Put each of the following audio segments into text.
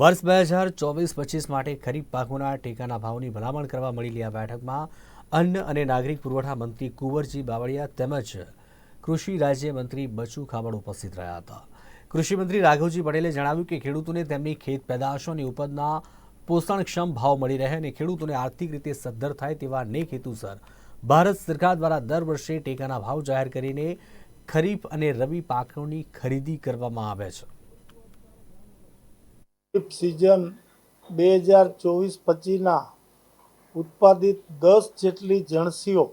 વર્ષ બે હજાર ચોવીસ પચીસ માટે ખરીફ પાકોના ટેકાના ભાવની ભલામણ કરવા મળેલી આ બેઠકમાં અન્ન અને નાગરિક પુરવઠા મંત્રી કુંવરજી બાવળિયા તેમજ કૃષિ રાજ્યમંત્રી બચુ ખાબડ ઉપસ્થિત રહ્યા હતા. કૃષિમંત્રી રાઘવજી પટેલે જણાવ્યું કે ખેડૂતોને તેમની ખેત પેદાશોની ઉપજના પોષણક્ષમ ભાવ મળી રહે અને ખેડૂતોને આર્થિક રીતે સદ્ધર થાય તેવા નેક હેતુસર ભારત સરકાર દ્વારા દર વર્ષે ટેકાના ભાવ જાહેર કરીને ખરીફ અને રવિ પાકોની ખરીદી કરવામાં આવે છે. ખરીફ સિઝન બે હજાર ચોવીસ પચીસના ઉત્પાદિત દસ જેટલી જણસીઓ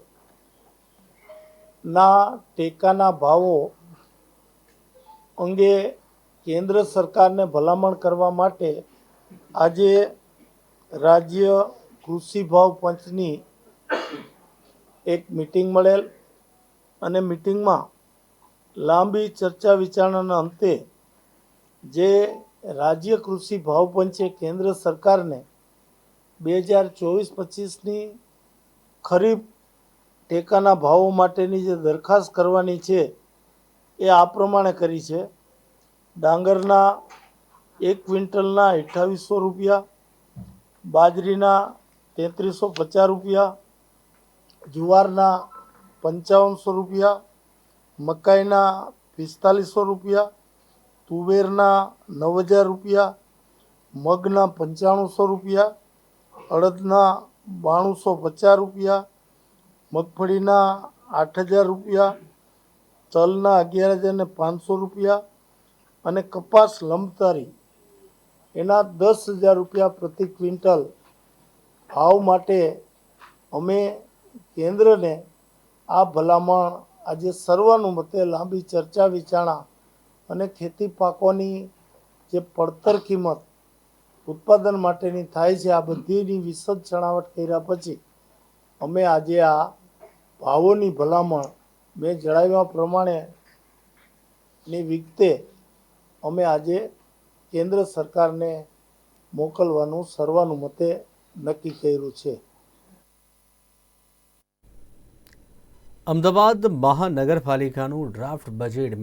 ના ટેકાના ભાવો અંગે કેન્દ્ર સરકારને ભલામણ કરવા માટે આજે રાજ્ય કૃષિ ભાવ પંચની એક મિટિંગ મળેલ અને મિટિંગમાં લાંબી ચર્ચા વિચારણાના અંતે જે રાજ્ય કૃષિ ભાવ પંચે કેન્દ્ર સરકારને બે હજાર ચોવીસ પચીસની ખરીફ ટેકાના ભાવો માટેની જે દરખાસ્ત કરવાની છે, એ આ પ્રમાણે કરી છે. ડાંગરના એક ક્વિન્ટલના અઠ્ઠાવીસો રૂપિયા, બાજરીના તેત્રીસો પચાસ રૂપિયા, જુવારના પંચાવનસો રૂપિયા, મકાઈના પિસ્તાલીસો રૂપિયા તુવેરના નવ હજાર રૂપિયા, મગના પંચાણુંસો રૂપિયા, અડદના બાણુંસો પચાસ રૂપિયા, મગફળીના આઠ હજાર રૂપિયા, તલના અગિયાર હજાર ને પાંચસો રૂપિયા અને કપાસ લંબતારી. એના દસ હજાર રૂપિયા પ્રતિ ક્વિન્ટલ ભાવ માટે અમે કેન્દ્રને આ ભલામણ આજે સર્વાનુમતે લાંબી ચર્ચા વિચારણા અને ખેતી પાકોની જે પડતર કિંમત ઉત્પાદન માટેની થાય છે, આ બધીની વિશદ છણાવટ કર્યા પછી અમે આજે આ ભાવોની ભલામણ મેં જણાવ્યા પ્રમાણેની વિગતે અમે આજે કેન્દ્ર સરકારને મોકલવાનું સર્વાનુમતે નક્કી કર્યું છે. Ahmedabad મહાનગરપાલિકાનું draft budget